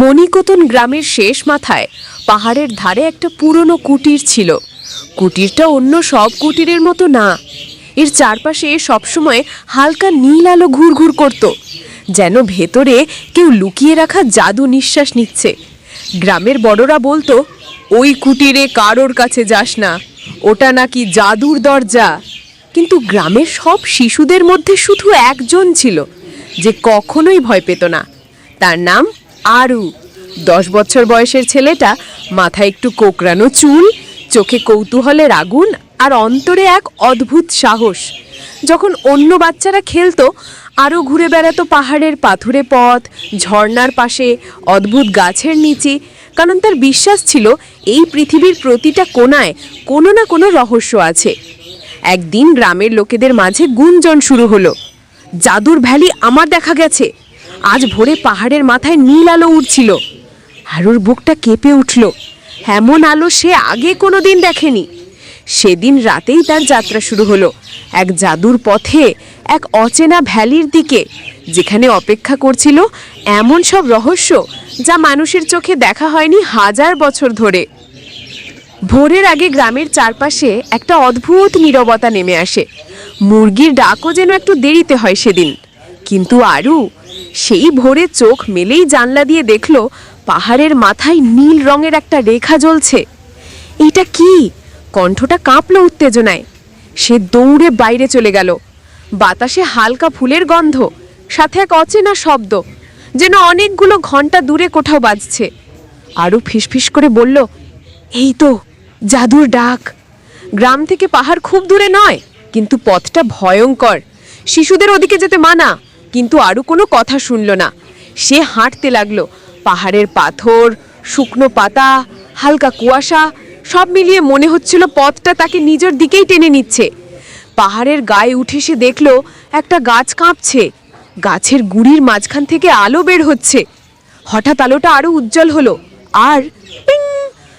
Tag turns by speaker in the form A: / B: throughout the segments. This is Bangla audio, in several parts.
A: মণিকোতন গ্রামের শেষ মাথায় পাহাড়ের ধারে একটা পুরনো কুটির ছিল। কুটিরটা অন্য সব কুটিরের মতো না। এর চারপাশে সবসময় হালকা নীল আলো ঘুরঘুর করত, যেন ভেতরে কেউ লুকিয়ে রাখা জাদু নিঃশ্বাস নিচ্ছে। গ্রামের বড়রা বলতো, ওই কুটিরে কারোর কাছে যাস না, ওটা নাকি জাদুর দরজা। কিন্তু গ্রামের সব শিশুদের মধ্যে শুধু একজন ছিল, যে কখনোই ভয় পেত না। তার নাম আরু। দশ বছর বয়সের ছেলেটা, মাথায় একটু কোকড়ানো চুল, চোখে কৌতূহলের আগুন আর অন্তরে এক অদ্ভুত সাহস। যখন অন্য বাচ্চারা খেলতো আরও ঘুরে বেড়াতো পাহাড়ের পাথুরে পথ, ঝর্ণার পাশে, অদ্ভুত গাছের নিচে। কারণ তার বিশ্বাস ছিল, এই পৃথিবীর প্রতিটা কোণায় কোনো না কোনো রহস্য আছে। একদিন গ্রামের লোকেদের মাঝে গুঞ্জন শুরু হলো। জাদুর ভ্যালি আমার দেখা গেছে। আজ ভোরে পাহাড়ের মাথায় নীল আলো উঠছিল হারুর বুকটা কেঁপে উঠল। এমন আলো সে আগে কোনো দিন দেখেনি। সেদিন রাতেই তার যাত্রা শুরু হলো। এক জাদুর পথে, এক অচেনা ভ্যালির দিকে, যেখানে অপেক্ষা করছিল এমন সব রহস্য যা মানুষের চোখে দেখা হয়নি হাজার বছর ধরে। ভোরের আগে গ্রামের চারপাশে একটা অদ্ভুত নীরবতা নেমে আসে। মুরগির ডাকও যেন একটু দেরিতে হয় সেদিন। কিন্তু আরু সেই ভোরে চোখ মেলেই জানলা দিয়ে দেখল পাহাড়ের মাথায় নীল রঙের একটা রেখা জ্বলছে। এইটা কি? কণ্ঠটা কাঁপলো উত্তেজনায়। সে দৌড়ে বাইরে চলে গেল। বাতাসে হালকা ফুলের গন্ধ, সাথে এক অচেনা শব্দ, যেন অনেকগুলো ঘণ্টা দূরে কোথাও বাজছে। আরু ফিসফিস করে বলল, এই তো, জাদুর ডাক। গ্রাম থেকে পাহাড় খুব দূরে নয়, কিন্তু পথটা ভয়ঙ্কর। শিশুদের ওদিকে যেতে মানা। কিন্তু আরও কোনো কথা শুনল না। সে হাঁটতে লাগল। পাহাড়ের পাথর, শুকনো পাতা, হালকা কুয়াশা, সব মিলিয়ে মনে হচ্ছিল পথটা তাকে নিজের দিকেই টেনে নিচ্ছে। পাহাড়ের গায়ে উঠে সে দেখল, একটা গাছ কাঁপছে। গাছের গুড়ির মাঝখান থেকে আলো বের হচ্ছে। হঠাৎ আলোটা আরও উজ্জ্বল হলো। আর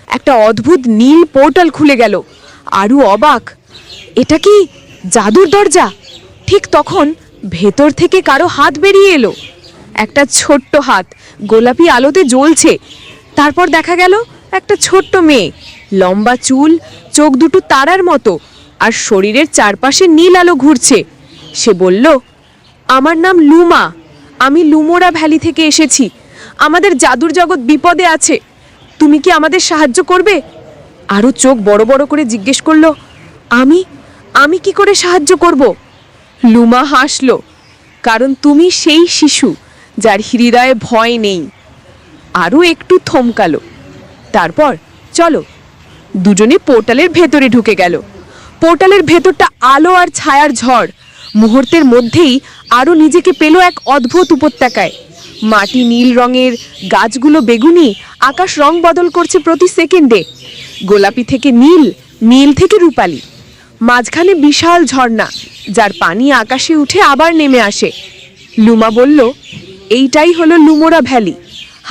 A: একটা অদ্ভুত নীল পোর্টাল খুলে গেল। আরু অবাক। এটা কি জাদুর দরজা? ঠিক তখন ভেতর থেকে কারও হাত বেরিয়ে এলো। একটা ছোট্ট হাত গোলাপি আলোতে জ্বলছে। তারপর দেখা গেল একটা ছোট্ট মেয়ে, লম্বা চুল, চোখ দুটো তারার মতো, আর শরীরের চারপাশে নীল আলো ঘুরছে। সে বলল, আমার নাম লুমা। আমি লুমোরা ভ্যালি থেকে এসেছি। আমাদের জাদুর জগৎ বিপদে আছে। তুমি কি আমাদের সাহায্য করবে? আরও চোখ বড় বড় করে জিজ্ঞেস করল, আমি? আমি কি করে সাহায্য করব? লুমা হাসল, কারণ তুমি সেই শিশু যার হৃদয়ে ভয় নেই। আরও একটু থমকালো। তারপর চলো, দুজনে পোর্টালের ভেতরে ঢুকে গেল। পোর্টালের ভেতরটা আলো আর ছায়ার ঝড়। মুহূর্তের মধ্যেই আরও নিজেকে পেল এক অদ্ভুত উপত্যকায়। মাটি নীল রঙের, গাছগুলো বেগুনি, আকাশ রং বদল করছে প্রতি সেকেন্ডে। গোলাপি থেকে নীল নীল থেকে রূপালি। মাঝখানে বিশাল ঝর্ণা, যার পানি আকাশে উঠে আবার নেমে আসে। লুমা বলল, এইটাই হলো লুমোরা ভ্যালি,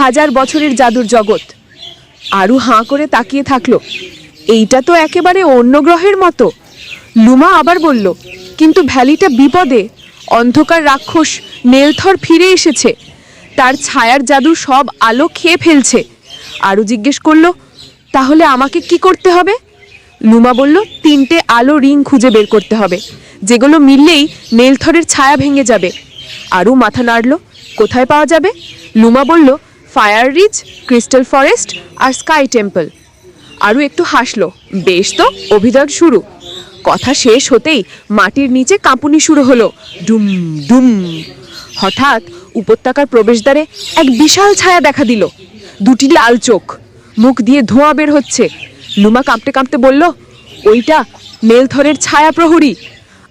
A: হাজার বছরের জাদুর জগৎ। আরু হাঁ করে তাকিয়ে থাকল, এইটা তো একেবারে অন্য গ্রহের মতো। লুমা আবার বলল, কিন্তু ভ্যালিটা বিপদে, অন্ধকার রাক্ষস নেলথর ফিরে এসেছে, তার ছায়ার জাদু সব আলো খেয়ে ফেলছে। আরু জিজ্ঞেস করল, তাহলে আমাকে কি করতে হবে? লুমা বলল, তিনটে আলো রিং খুঁজে বের করতে হবে। যেগুলো মিললেই নেলথরের ছায়া ভেঙে যাবে। আরও মাথা নাড়ল, কোথায় পাওয়া যাবে? লুমা বলল, ফায়ার রিচ, ক্রিস্টাল ফরেস্ট আর স্কাই টেম্পল। আরও একটু হাসলো, বেশ তো, অভিযান শুরু। কথা শেষ হতেই মাটির নিচে কাঁপুনি শুরু হলো। ডুম ডুম। হঠাৎ উপত্যকার প্রবেশদ্বারে এক বিশাল ছায়া দেখা দিল। দুটি লাল চোখ, মুখ দিয়ে ধোঁয়া বের হচ্ছে। লুমা কাঁপতে কাঁপতে বলল, ওইটা মেলথরের ছায়া প্রহরী।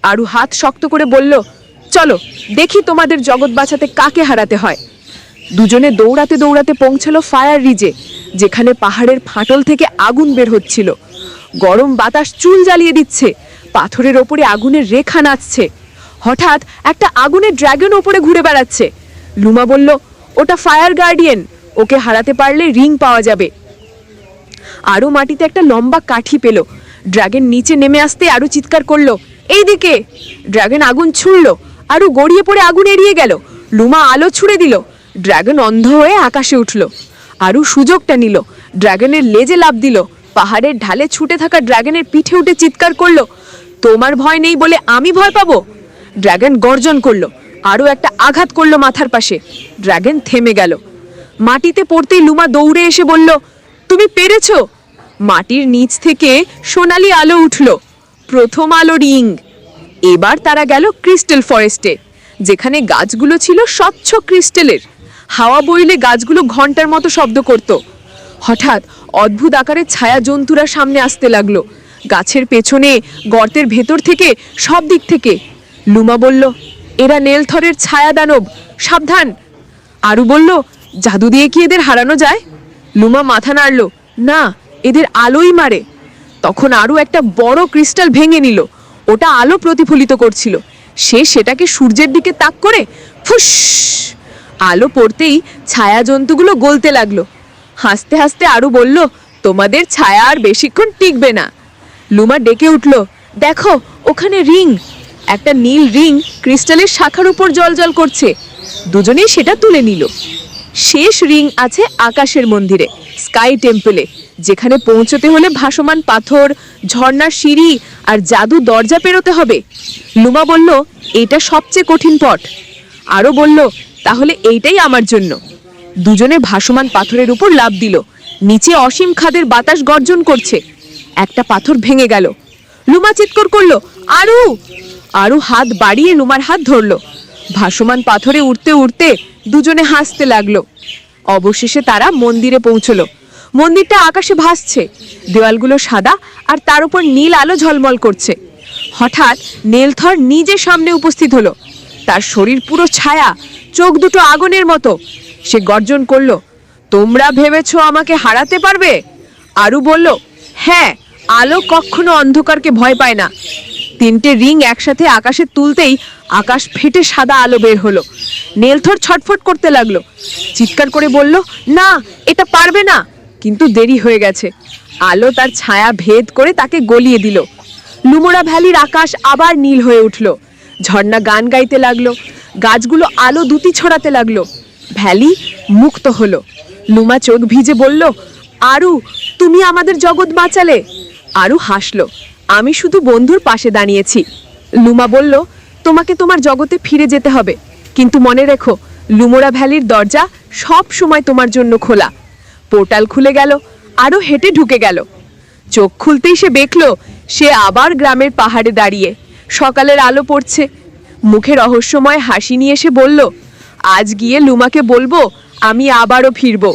A: আরু হাত শক্ত করে বলল, চলো, দেখি তোমাদের জগৎ বাঁচাতে কাকে হারাতে হয়। দুজনে দৌড়াতে দৌড়াতে পৌঁছালো ফায়ার রিজে, যেখানে পাহাড়ের ফাটল থেকে আগুন বের হচ্ছিল। গরম বাতাস চুল জ্বালিয়ে দিচ্ছে, পাথরের ওপরে আগুনের রেখা নাচছে। হঠাৎ একটা আগুনের ড্রাগন ওপরে ঘুরে বেড়াচ্ছে। লুমা বলল, ওটা ফায়ার গার্ডিয়ান, ওকে হারাতে পারলে রিং পাওয়া যাবে। আরও মাটিতে একটা লম্বা কাঠি পেল। ড্রাগন নিচে নেমে আসতে আরও চিৎকার করল। এইদিকে, ড্রাগন আগুন ছুঁড়ল আরও গড়িয়ে পড়ে আগুন এড়িয়ে গেল। লুমা আলো ছুড়ে দিল, ড্রাগন অন্ধ হয়ে আকাশে উঠল। আরও সুযোগটা নিল, ড্রাগনের লেজে লাভ দিল। পাহাড়ের ঢালে ছুটে থাকা ড্রাগনের পিঠে উঠে চিৎকার করল, তোমার ভয় নেই বলে আমি ভয় পাবো? ড্রাগন গর্জন করল আরও একটা আঘাত করল মাথার পাশে। ড্রাগন থেমে গেল। মাটিতে পড়তেই লুমা দৌড়ে এসে বলল পেরেছ? মাটির নিচ থেকে সোনালি আলো উঠল, প্রথম আলো রিং। এবার তারা গেল ক্রিস্টাল ফরেস্টে, যেখানে গাছগুলো ছিল স্বচ্ছ ক্রিস্টালের। হাওয়া বইলে গাছগুলো ঘণ্টার মতো শব্দ করত। হঠাৎ অদ্ভুত আকারের ছায়া জন্তুরা সামনে আসতে লাগল। গাছের পেছনে, গর্তের ভেতর থেকে, সব দিক থেকে। লুমা বলল, এরা নেলথরের ছায়া দানব, সাবধান। আরু বলল, জাদু দিয়ে কি এদের হারানো যায়? লুমা মাথা নাড়ল, না, এদের আলোই মারে। তখন আরও একটা বড় ক্রিস্টাল ভেঙে নিল। ওটা আলো প্রতিফলিত করছিল। সে সেটাকে সূর্যের দিকে তাক করে ফুস! আলো পড়তেই ছায়া জন্তুগুলো গলতে লাগল। হাসতে হাসতে আরু বলল, তোমাদের ছায়া আর বেশিক্ষণ টিকবে না। লুমা ডেকে উঠল, দেখো, ওখানে রিং। একটা নীল রিং ক্রিস্টালের শাখার উপর জলজল করছে। দুজনেই সেটা তুলে নিল। শেষ রিং আছে আকাশের মন্দিরে, স্কাই টেম্পলে, যেখানে পৌঁছতে হলে ভাসমান পাথর, ঝর্ণার সিঁড়ি আর জাদু দরজা পেরোতে হবে। লুমা বলল, এটা সবচেয়ে কঠিন পট আরও বলল, তাহলে এইটাই আমার জন্য। দুজনে ভাসমান পাথরের উপর লাভ দিল। নিচে অসীম খাদের বাতাস গর্জন করছে। একটা পাথর ভেঙে গেল। লুমা চিৎকার করল, আরু! আরু হাত বাড়িয়ে লুমার হাত ধরলো। ভাসমান পাথরে উঠতে উঠতে দুজনে হাসতে লাগল। অবশেষে তারা মন্দিরে পৌঁছলো। মন্দিরটা আকাশে ভাসছে, দেওয়ালগুলো সাদা আর তার উপর নীল আলো ঝলমল করছে। হঠাৎ নীলথর নিজে সামনে উপস্থিত হলো। তার শরীর পুরো ছায়া, চোখ দুটো আগুনের মতো। সে গর্জন করল, তোমরা ভেবেছো আমাকে হারাতে পারবে? আরু বলল হ্যাঁ আলো কখনো অন্ধকারকে ভয় পায় না। তিনটে রিং একসাথে আকাশে তুলতেই আকাশ ফেটে সাদা আলো বের হলো। নেলথর ছটফট করতে লাগল। চিৎকার করে বলল, না, এটা পারবে না। কিন্তু দেরি হয়ে গেছে। আলো তার ছায়া ভেদ করে তাকে গলিয়ে দিল। লুমোরা ভ্যালির আকাশ আবার নীল হয়ে উঠল। ঝর্ণা গান গাইতে লাগল। গাছগুলো আলো দুটি ছড়াতে লাগল। ভ্যালি মুক্ত হলো। লুমা চোখ ভিজে বলল, আরু, তুমি আমাদের জগৎ বাঁচালে। আরু হাসলো, আমি শুধু বন্ধুর পাশে দাঁড়িয়েছি। লুমা বলল তোমাকে তোমার জগতে ফিরে যেতে হবে। কিন্তু মনে রেখো, লুমোরা ভ্যালির দরজা সব সময় তোমার জন্য খোলা। পোর্টাল খুলে গেল আরও হেঁটে ঢুকে গেল। চোখ খুলতেই সে দেখল, সে আবার গ্রামের পাহাড়ে দাঁড়িয়ে। সকালের আলো পড়ছে। মুখে রহস্যময় হাসি নিয়ে সে বলল, আজ গিয়ে লুমাকে বলব, আমি আবারও ফিরবো।